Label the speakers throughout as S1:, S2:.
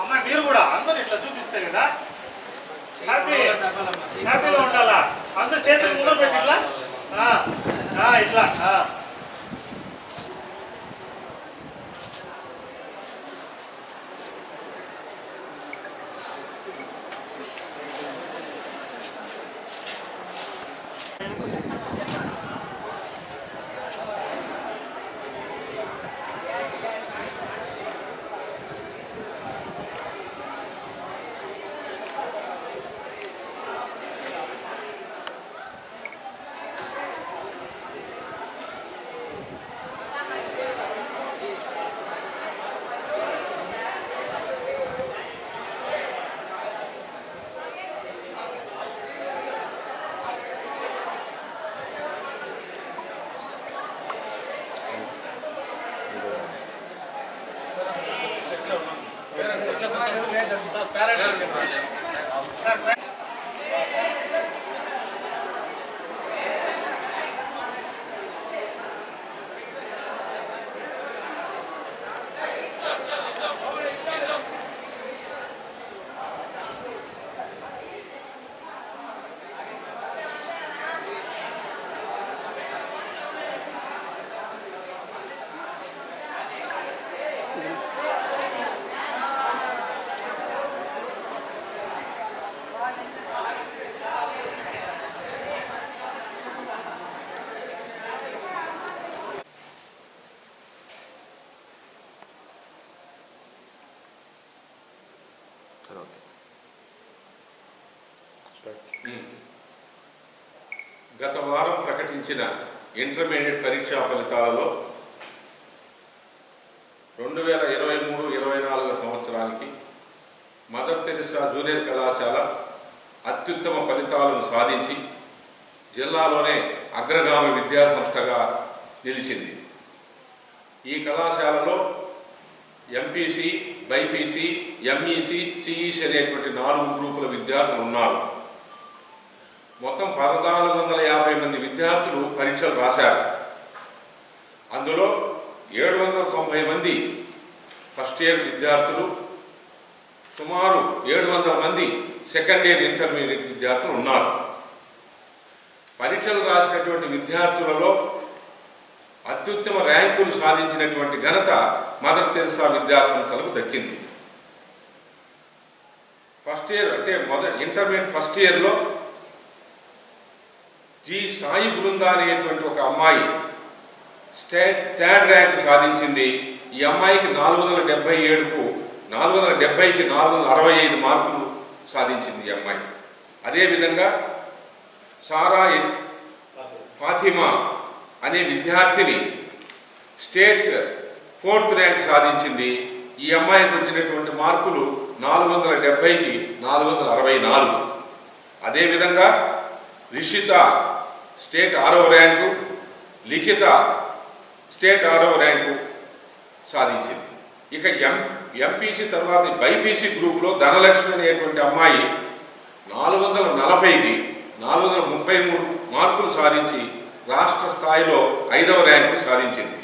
S1: అమ్మ మీరు కూడా అందరూ ఇట్లా చూపిస్తే కదా హ్యాపీ హ్యాపీగా ఉండాలా అందరు చేతులు ముందర పెట్టి ఇట్లా ఆ, ఆ, hmm.
S2: గత వారం ప్రకటించిన ఇంటర్మీడియట్ పరీక్షా ఫలితాలలో రెండు వేల ఇరవై మూడు ఇరవై నాలుగు సంవత్సరానికి మదర్ తెరిసా జూనియర్ కళాశాల అత్యుత్తమ ఫలితాలను సాధించి జిల్లాలోనే అగ్రగామి విద్యా సంస్థగా నిలిచింది. ఈ కళాశాలలో ఎంపీసీ బైపీసీ ఎంఈసీ సిఈసి అనేటువంటి నాలుగు గ్రూపుల విద్యార్థులు ఉన్నారు. మొత్తం పద్నాలుగు వందల యాభై మంది విద్యార్థులు పరీక్షలు రాశారు. అందులో ఏడు వందల తొంభై మంది ఫస్ట్ ఇయర్ విద్యార్థులు సుమారు ఏడు వందల మంది సెకండ్ ఇయర్ ఇంటర్మీడియట్ విద్యార్థులు ఉన్నారు. పరీక్షలు రాసినటువంటి విద్యార్థులలో అత్యుత్తమ ర్యాంకులు సాధించినటువంటి ఘనత మదర్ తెరిసా విద్యా సంస్థలకు దక్కింది. ఫస్ట్ ఇయర్ అంటే మొదటి ఇంటర్మీడియట్ ఫస్ట్ ఇయర్లో జి సాయి బృంద అనేటువంటి ఒక అమ్మాయి స్టేట్ థర్డ్ ర్యాంక్ సాధించింది. ఈ అమ్మాయికి నాలుగు వందల డెబ్బై ఏడుకు నాలుగు వందల డెబ్బైకి నాలుగు వందల అరవై ఐదు మార్కులు సాధించింది ఈ అమ్మాయి. అదేవిధంగా సారా ఫాతిమా అనే విద్యార్థిని స్టేట్ ఫోర్త్ ర్యాంక్ సాధించింది. ఈ అమ్మాయికి వచ్చినటువంటి మార్కులు నాలుగు వందల డెబ్బైకి నాలుగు వందల అరవై నాలుగు. అదేవిధంగా రిషిత స్టేట్ ఆరో ర్యాంకు లిఖిత స్టేట్ ఆరో ర్యాంకు సాధించింది. ఇక ఎం ఎంపీసీ తర్వాత బైపీసీ గ్రూపులో ధనలక్ష్మి అనేటువంటి అమ్మాయి నాలుగు వందల నలభైకి నాలుగు వందల ముప్పై మూడు మార్కులు సాధించి రాష్ట్ర స్థాయిలో ఐదవ ర్యాంకు సాధించింది.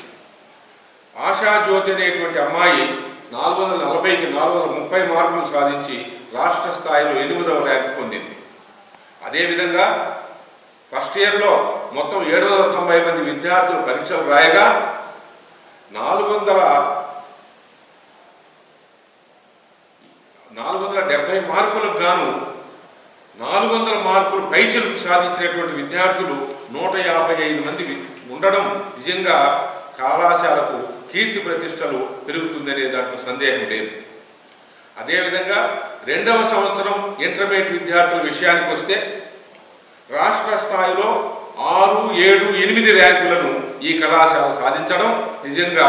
S2: ఆశాజ్యోతి అనేటువంటి అమ్మాయి నాలుగు వందల నలభైకి నాలుగు వందల ముప్పై మార్కులు సాధించి రాష్ట్ర స్థాయిలో ఎనిమిదవ ర్యాంకు పొందింది. అదేవిధంగా ఫస్ట్ ఇయర్లో మొత్తం ఏడు వందల తొంభై మంది విద్యార్థులు పరీక్షలు రాయగా నాలుగు వందల నాలుగు వందల డెబ్బై మార్కులకు గాను నాలుగు వందల మార్కులు పైచలకు సాధించినటువంటి విద్యార్థులు నూట యాభై ఐదు మంది ఉండడం నిజంగా కళాశాలకు కీర్తి ప్రతిష్టలు పెరుగుతుందనే దాంట్లో సందేహం లేదు. అదేవిధంగా రెండవ సంవత్సరం ఇంటర్మీడియట్ విద్యార్థుల విషయానికి వస్తే రాష్ట్ర స్థాయిలో ఆరు ఏడు ఎనిమిది ర్యాంకులను ఈ కళాశాల సాధించడం నిజంగా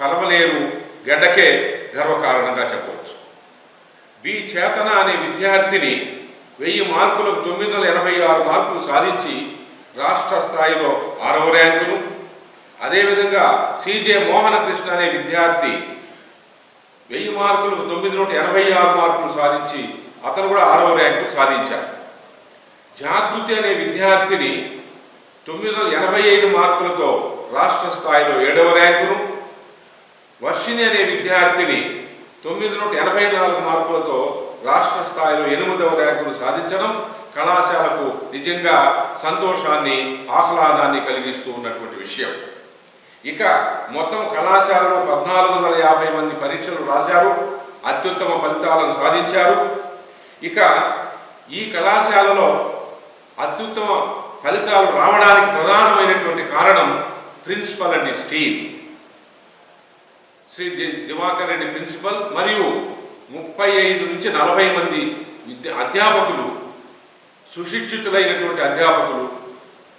S2: కలవలేరు గడ్డకే గర్వకారణంగా చెప్పవచ్చు. బి చేతన అనే విద్యార్థిని వెయ్యి మార్కులకు తొమ్మిది వందల ఎనభై ఆరు మార్కులు సాధించి రాష్ట్ర స్థాయిలో ఆరవ ర్యాంకును అదేవిధంగా సిజే మోహన కృష్ణ అనే విద్యార్థి వెయ్యి మార్కులకు తొమ్మిది నూట ఎనభై ఆరు మార్కులు సాధించి అతను కూడా ఆరవ ర్యాంకు సాధించారు జాగృతి అనే విద్యార్థిని తొమ్మిది వందల ఎనభై ఐదు మార్కులతో రాష్ట్ర స్థాయిలో ఏడవ ర్యాంకును వర్షిణి అనే విద్యార్థిని తొమ్మిది నూట ఎనభై నాలుగు మార్కులతో రాష్ట్ర స్థాయిలో ఎనిమిదవ ర్యాంకును సాధించడం కళాశాలకు నిజంగా సంతోషాన్ని ఆహ్లాదాన్ని కలిగిస్తూ ఉన్నటువంటి విషయం. ఇక మొత్తం కళాశాలలో పద్నాలుగు వందల యాభై మంది పరీక్షలు రాశారు అత్యుత్తమ ఫలితాలను సాధించారు. ఇక ఈ కళాశాలలో అత్యుత్తమ ఫలితాలు రావడానికి ప్రధానమైనటువంటి కారణం principal and steam Shri Divakar Reddy principal మరియు ముప్పై ఐదు నుంచి నలభై మంది విద్య అధ్యాపకులు సుశిక్షితులైనటువంటి అధ్యాపకులు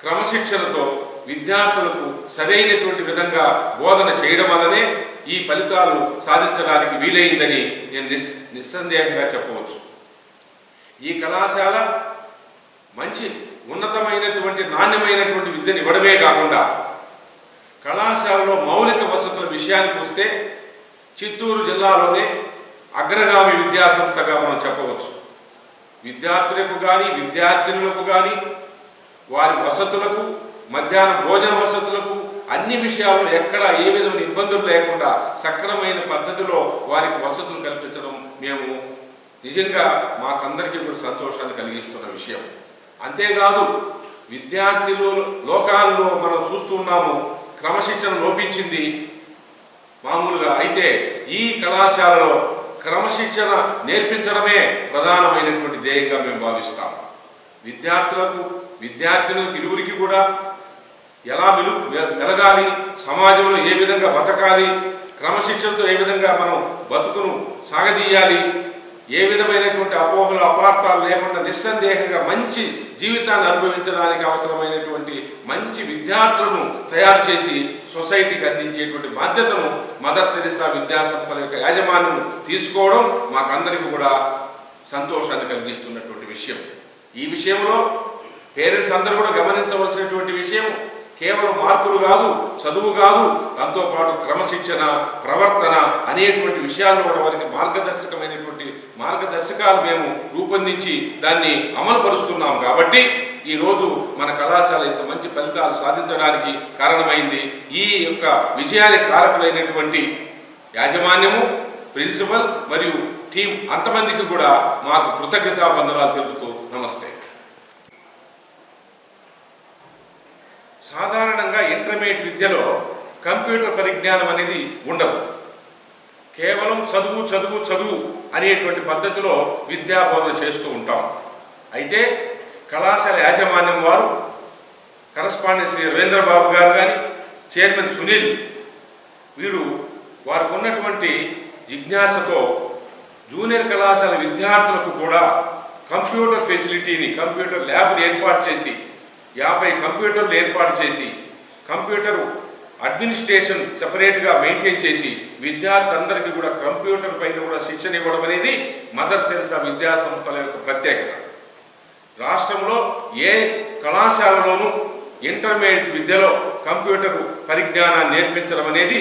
S2: క్రమశిక్షణతో విద్యార్థులకు సరైనటువంటి విధంగా బోధన చేయడం వల్లనే ఈ ఫలితాలు సాధించడానికి వీలైందని నేను ని- నిస్సందేహంగా చెప్పవచ్చు. ఈ కళాశాల మంచి ఉన్నతమైనటువంటి నాణ్యమైనటువంటి విద్యను ఇవ్వడమే కాకుండా కళాశాలలో మౌలిక వసతుల విషయానికి వస్తే చిత్తూరు జిల్లాలోనే అగ్రగామి విద్యా సంస్థగా మనం చెప్పవచ్చు. విద్యార్థులకు కానీ విద్యార్థినులకు కానీ వారి వసతులకు మధ్యాహ్న భోజన వసతులకు అన్ని విషయాల్లో ఎక్కడ ఏ విధమైన ఇబ్బందులు లేకుండా సక్రమైన పద్ధతిలో వారికి వసతులు కల్పించడం మేము నిజంగా మాకందరికీ కూడా సంతోషాన్ని కలిగిస్తున్న విషయం. అంతేకాదు విద్యార్థులు లోకాల్లో మనం చూస్తున్నాము క్రమశిక్షణ లోపించింది. మామూలుగా అయితే ఈ కళాశాలలో క్రమశిక్షణ నేర్పించడమే ప్రధానమైనటువంటి ధ్యేయంగా మేము భావిస్తాం. విద్యార్థులకు విద్యార్థినులకు ఇరువురికి కూడా ఎలా మెలు మెలగాలి సమాజంలో ఏ విధంగా బతకాలి క్రమశిక్షణతో ఏ విధంగా మనం బతుకును సాగదీయాలి ఏ విధమైనటువంటి అపోహలు అపార్థాలు లేకుండా నిస్సందేహంగా మంచి జీవితాన్ని అనుభవించడానికి అవసరమైనటువంటి మంచి విద్యార్థులను తయారు చేసి సొసైటీకి అందించేటువంటి బాధ్యతను మదర్ తెరిసా విద్యాసంస్థల యొక్క యాజమాన్యం తీసుకోవడం మాకందరికీ కూడా సంతోషాన్ని కలిగిస్తున్నటువంటి విషయం. ఈ విషయంలో పేరెంట్స్ అందరూ కూడా గమనించవలసినటువంటి విషయం కేవలం మార్కులు కాదు చదువు కాదు దాంతోపాటు క్రమశిక్షణ ప్రవర్తన అనేటువంటి విషయాల్లో కూడా వారికి మార్గదర్శకమైనటువంటి మార్గదర్శకాలు మేము రూపొందించి దాన్ని అమలు పరుస్తున్నాం కాబట్టి ఈరోజు మన కళాశాల ఇంత మంచి ఫలితాలు సాధించడానికి కారణమైంది ఈ యొక్క విజయానికి కారకులైనటువంటి యాజమాన్యము ప్రిన్సిపల్ మరియు టీం అంతమందికి కూడా మాకు కృతజ్ఞతా వందనాలు తెలుపుతూ నమస్తే. సాధారణంగా ఇంటర్మీడియట్ విద్యలో కంప్యూటర్ పరిజ్ఞానం అనేది ఉండదు. కేవలం చదువు చదువు చదువు అనేటువంటి పద్ధతిలో విద్యా బోధన చేస్తూ ఉంటాం. అయితే కళాశాల యాజమాన్యం వారు కరస్పాండెంట్ శ్రీ రవీంద్రబాబు గారు కానీ చైర్మన్ సునీల్ వీరు వారికి ఉన్నటువంటి జిజ్ఞాసతో జూనియర్ కళాశాల విద్యార్థులకు కూడా కంప్యూటర్ ఫెసిలిటీని కంప్యూటర్ ల్యాబ్ని ఏర్పాటు చేసి యాభై కంప్యూటర్లు ఏర్పాటు చేసి కంప్యూటర్ అడ్మినిస్ట్రేషన్ సెపరేట్గా మెయింటైన్ చేసి విద్యార్థులందరికీ కూడా కంప్యూటర్ పైన కూడా శిక్షణ ఇవ్వడం అనేది మదర్ తెరసా విద్యా సంస్థల యొక్క ప్రత్యేకత. రాష్ట్రంలో ఏ కళాశాలలోనూ ఇంటర్మీడియట్ విద్యలో కంప్యూటర్ పరిజ్ఞానాన్ని నేర్పించడం అనేది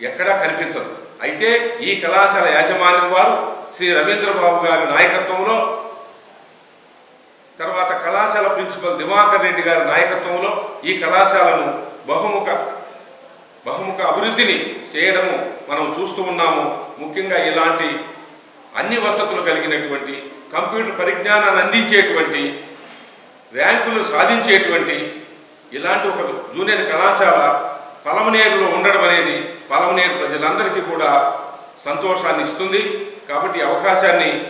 S2: ఎక్కడా కనిపించదు. అయితే ఈ కళాశాల యాజమాన్యం వారు శ్రీ రవీంద్రబాబు గారి నాయకత్వంలో తర్వాత కళాశాల ప్రిన్సిపల్ దివాకర్ రెడ్డి గారి నాయకత్వంలో ఈ కళాశాలను బహుముఖ బహుముఖ అభివృద్ధిని చేయడము మనం చూస్తూ ఉన్నాము. ముఖ్యంగా ఇలాంటి అన్ని వసతులు కలిగినటువంటి కంప్యూటర్ పరిజ్ఞానాన్ని అందించేటువంటి ర్యాంకులు సాధించేటువంటి ఇలాంటి ఒక జూనియర్ కళాశాల పలమనేరులో ఉండడం అనేది పలమనేరు ప్రజలందరికీ కూడా సంతోషాన్ని ఇస్తుంది. కాబట్టి అవకాశాన్ని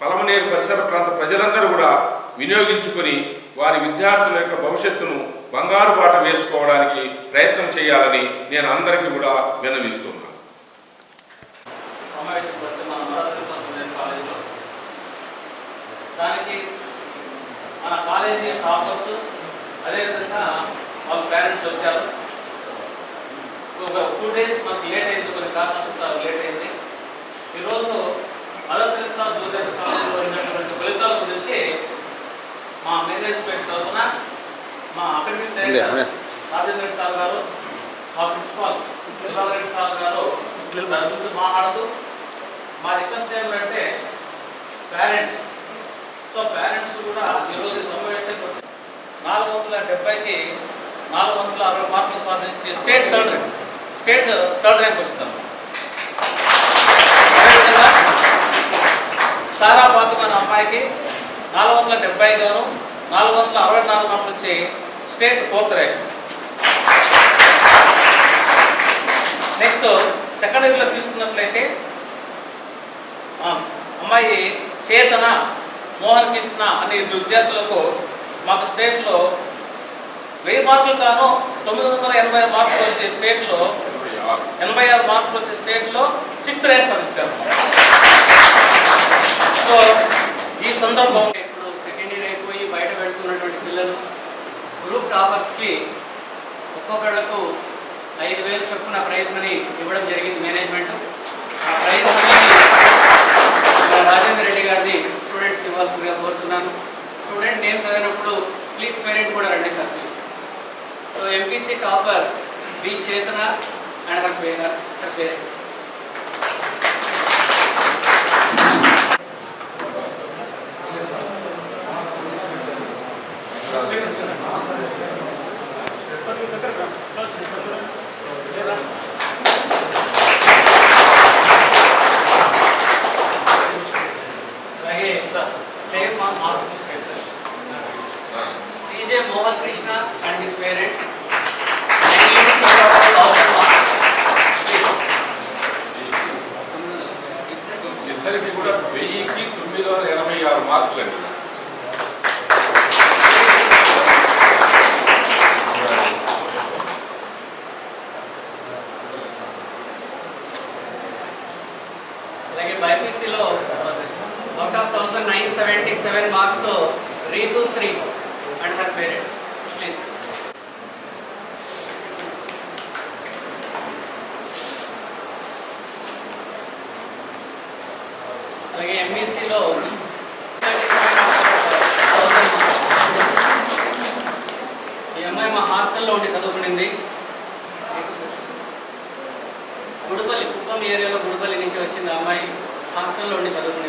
S2: పలమనేరు పరిసర ప్రాంత ప్రజలందరూ కూడా వినియోగించుకొని వారి విద్యార్థుల యొక్క భవిష్యత్తును బంగారు బాట వేసుకోవడానికి ప్రయత్నం చేయాలని నేను అందరికీ కూడా విన్నవిస్తున్నాను
S3: సమావేశపరిచి మన మదర్ సంస్కృతి దానికి మన కాలేజీ టాపర్స్ అదేవిధంగా వాళ్ళ పేరెంట్స్ వచ్చారు. ఒక టూ డేస్ మనకి లేట్ అయింది కొన్ని కారణాలు లేట్ అయింది. ఈరోజు మదర్ తెరిసా జూనియర్ కాలేజీలో వచ్చినటువంటి ఫలితాల గురించి మా మేనేజ్మెంట్ రాజేంద్ర సార్ గారు మా ప్రిన్సిపాల్ దివాకర్ సార్ గారు దాని గురించి మాట్లాడుతూ మా రిక్వెస్ట్ ఏమంటే పేరెంట్స్ సో పేరెంట్స్ కూడా ఈరోజు ఈ సమావేశానికి నాలుగు వందల డెబ్బైకి నాలుగు వందల అరవై మార్కులు సాధించి state third rank state third rank వస్తుంది. అదేవిధంగా సారా ఫాతిమా అమ్మాయికి నాలుగు వందల డెబ్బై గాను నాలుగు వందల అరవై నాలుగు మార్కులు వచ్చి state fourth rank. Next second ఇయర్లో తీసుకున్నట్లయితే అమ్మాయి చేతన మోహన్ కృష్ణ అనే ఇద్దరు విద్యార్థులకు మాకు స్టేట్లో వెయ్యి మార్కులు కాను తొమ్మిది వందల ఎనభై ఆరు మార్కులు వచ్చే స్టేట్లో ఎనభై ఆరు. మార్కులు వచ్చే స్టేట్లో సిక్స్త్ ర్యాంక్ సాధించారు. సో ఈ సందర్భం
S4: ఇప్పుడు సెకండ్ ఇయర్ అయిపోయి బయట వెళ్తున్నటువంటి పిల్లలు గ్రూప్ టాపర్స్కి ఒక్కొక్కళ్ళకు ఐదు వేలు చొప్పున ప్రైజ్ మనీ ఇవ్వడం జరిగింది మేనేజ్మెంట్. ఆ ప్రైజ్ మనీని రాజేంద్ర రెడ్డి గారిని స్టూడెంట్స్కి ఇవ్వాల్సిందిగా కోరుతున్నాను. స్టూడెంట్ నేమ్ చదివినప్పుడు ప్లీజ్ పేరెంట్ కూడా రండి sir please. So MPC topper B Chetana and her her parent అలాగే బైపీసీలో out of thousand nine seventy seven మార్క్స్తో Ritu Sri and her parent. Please అలాగే ఎంఈసీలో ఈ అమ్మాయి మా హాస్టల్లో ఉండి చదువుకునింది గుడిపల్లి కుప్పం ఏరియాలో గుడిపల్లి నుంచి వచ్చింది ఆ అమ్మాయి హాస్టల్లో ఉండి
S5: చదువుకున్నాను.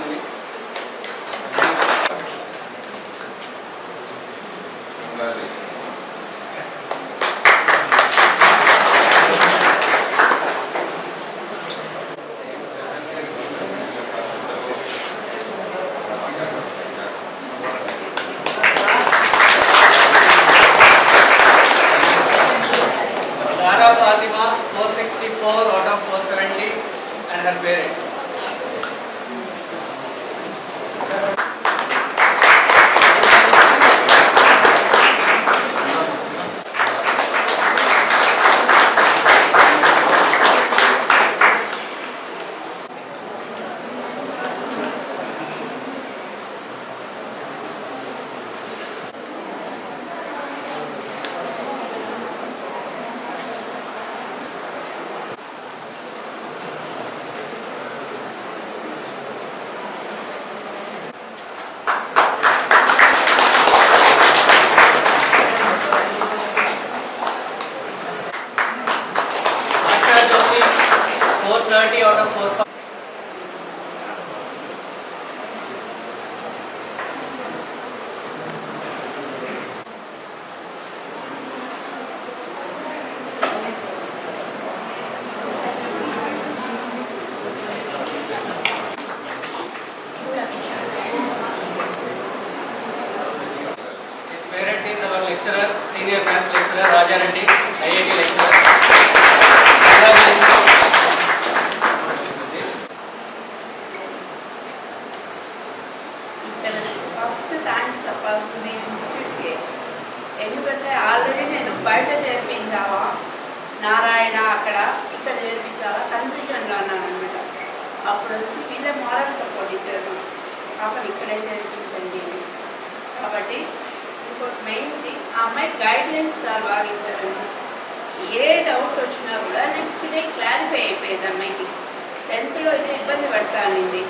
S5: పెడతా అనింది.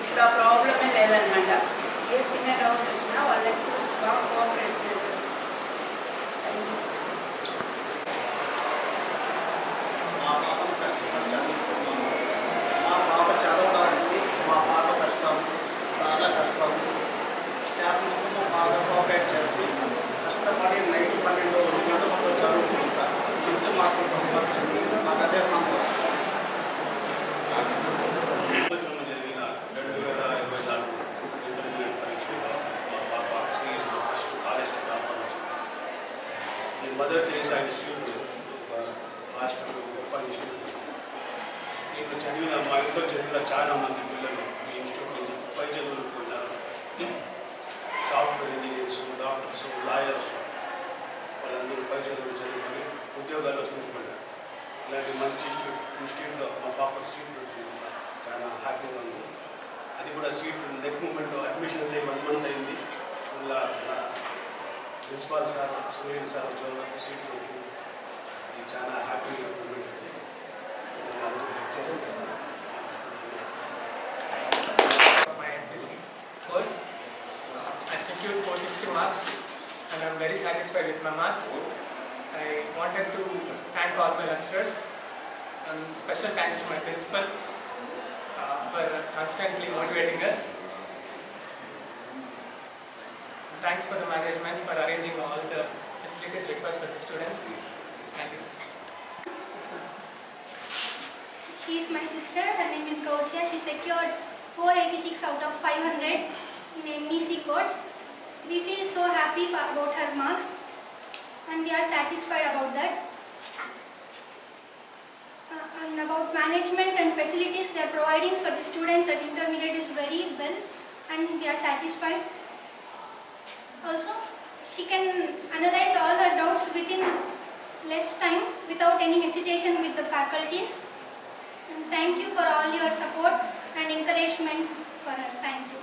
S5: ఇప్పుడు ఆ ప్రాబ్లమే లేదనమాట. ఏ చిన్న డౌట్ వచ్చినా వాళ్ళకి చూసి బాగా కోఆపరేట్ చేశారు
S6: మా పాప మా పాప కష్టం చాలా కష్టం. మొత్తం బాగా కష్టపడి నైట్ పన్నెండు రెండు మాత్రం చదువుకుంది సార్ మాకు సంపాదించింది మాకు అదే సంపాదించారు
S7: మదర్ తెరీసా ఇన్స్టిట్యూట్ రాష్ట్రంలో గొప్ప ఇన్స్టిట్యూట్ నేను చదివిన మా ఇంట్లో చదివిన చాలా మంది పిల్లలు ఈ ఇన్స్టిట్యూట్ నుంచి పై చదువులకు పోయినారు సాఫ్ట్వేర్ ఇంజనీర్స్ డాక్టర్స్ లాయర్స్ వాళ్ళందరూ పై చదువులు చదువుకొని ఉద్యోగాల్లో స్థిరపడ్డారు ఇలాంటి మంచి ఇన్స్టిట్యూట్ ఇన్స్టిట్యూట్లో మా పాప సీట్ పెట్టుకుంటున్నా చాలా హ్యాపీగా ఉంది అది కూడా సీట్ నెక్ మూమెంట్ అడ్మిషన్స్ అయ్యి వన్ మంత్ అయింది మళ్ళీ ప్రిన్సిపాల్ సార్ సునీల్ సార్ చదువుతూ సీట్ దొరికింది ఇది చాలా హ్యాపీ మూమెంట్ అది వాళ్ళందరూ lecturers sir
S8: my MPC course. I secured 460 marks and I'm very satisfied with my marks. I wanted to thank all my lecturers and special thanks to my principal uh, for constantly motivating us. Thanks for the management for arranging all the facilities required for the students. Thank you.
S9: She is my sister. Her name is Gausia. She secured 486 out of 500 in MEC course. We feel so happy about her marks and we are satisfied about that. Uh, and about management and facilities they are providing for the students at intermediate is very well and we are satisfied. Also, she can analyze all her doubts within less time without any hesitation with the faculties. And thank you for all your support and encouragement for her. Thank you.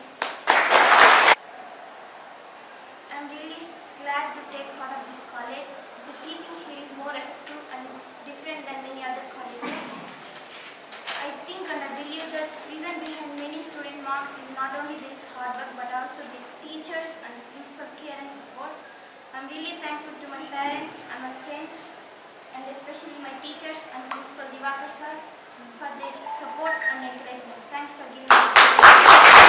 S10: I'm really glad to take part of this college. The teaching here is more effective and different than many other colleges. I think and I believe that reason behind many student marks is not only their hard work but also the teachers and principal care and support. I'm really thankful to my parents and my friends and especially my teachers and Principal Divakar sir for their support and encouragement. Thanks for giving me.